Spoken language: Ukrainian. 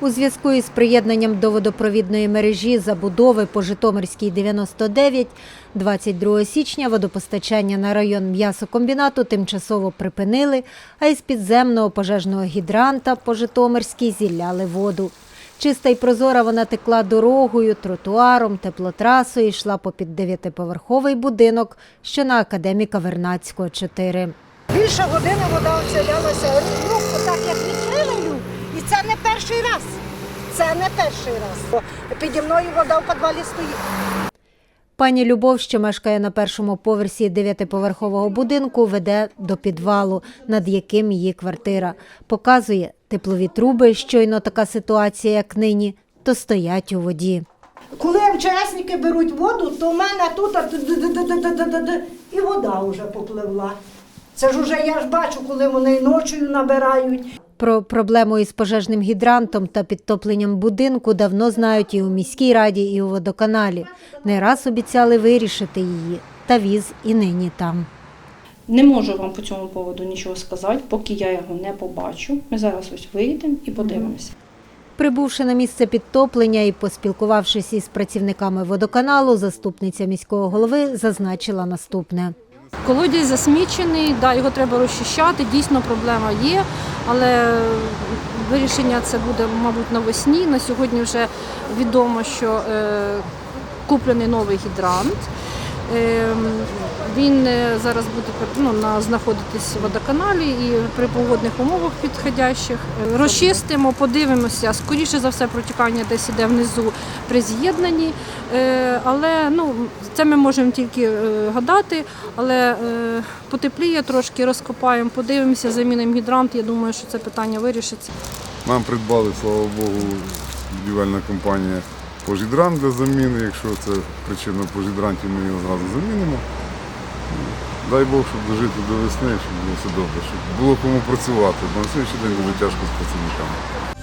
У зв'язку із приєднанням до водопровідної мережі забудови по Житомирській 99 22 січня водопостачання на район м'ясокомбінату тимчасово припинили, а із підземного пожежного гідранта по Житомирській зілляли воду. Чиста й прозора вона текла дорогою, тротуаром, теплотрасою, і йшла попід дев'ятиповерховий будинок, що на академіка Вернацького 4. Більше години вода оселялася. Ну, так як відкрили люк. І це не перший раз. Це не перший раз. Піді мною вода в підвалі стоїть. Пані Любов, що мешкає на першому поверсі дев'ятиповерхового будинку, веде до підвалу, над яким її квартира. Показує теплові труби. Щойно така ситуація, як нині, то стоять у воді. Коли МЧСники беруть воду, то в мене тут і вода вже попливла. Це ж уже я ж бачу, коли вони ночою набирають. Про проблему із пожежним гідрантом та підтопленням будинку давно знають і у міській раді, і у водоканалі. Не раз обіцяли вирішити її, та віз і нині там. Не можу вам по цьому поводу нічого сказати, поки я його не побачу. Ми зараз ось вийдемо і подивимося. Прибувши на місце підтоплення і поспілкувавшись із працівниками водоканалу, заступниця міського голови зазначила наступне. Колодязь засмічений, да, його треба розчищати, дійсно проблема є, але вирішення це буде, мабуть, навесні. На сьогодні вже відомо, що е, куплений новий гідрант. Е, він е, зараз буде ну, на, знаходитись в водоканалі і при погодних умовах підходящих. Розчистимо, подивимося. Скоріше за все, протікання десь іде внизу при з'єднанні. Е, але ну, це ми можемо тільки е, гадати. Але е, потепліє трошки, розкопаємо, подивимося, замінимо гідрант. Я думаю, що це питання вирішиться. Нам придбали, слава Богу, будівельна компанія пожідрант для заміни. Якщо це причина пожідрантів, ми його зразу замінимо. Дай Бог, щоб дожити до весни, щоб було все добре, щоб було кому працювати, бо на сьогоднішній день дуже тяжко з працівниками.